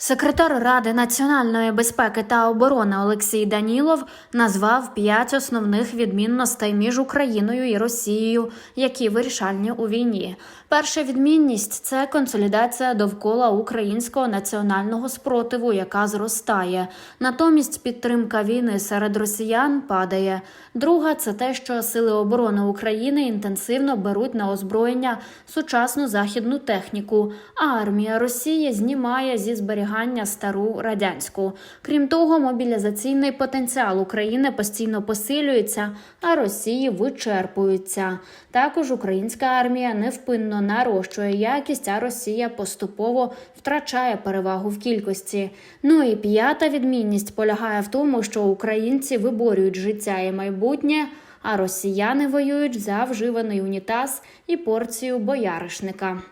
Секретар Ради національної безпеки та оборони Олексій Данілов назвав п'ять основних відмінностей між Україною і Росією, які вирішальні у війні. Перша відмінність це консолідація довкола українського національного спротиву, яка зростає. Натомість підтримка війни серед росіян падає. Друга це те, що сили оборони України інтенсивно беруть на озброєння сучасну західну техніку, а армія Росії знімає зі зберігання стару радянську. Крім того, мобілізаційний потенціал України постійно посилюється, а Росії вичерпується. Також українська армія невпинно нарощує якість, а Росія поступово втрачає перевагу в кількості. Ну і п'ята відмінність полягає в тому, що українці виборюють життя і майбутнє. А росіяни воюють за вживаний унітаз і порцію бояришника.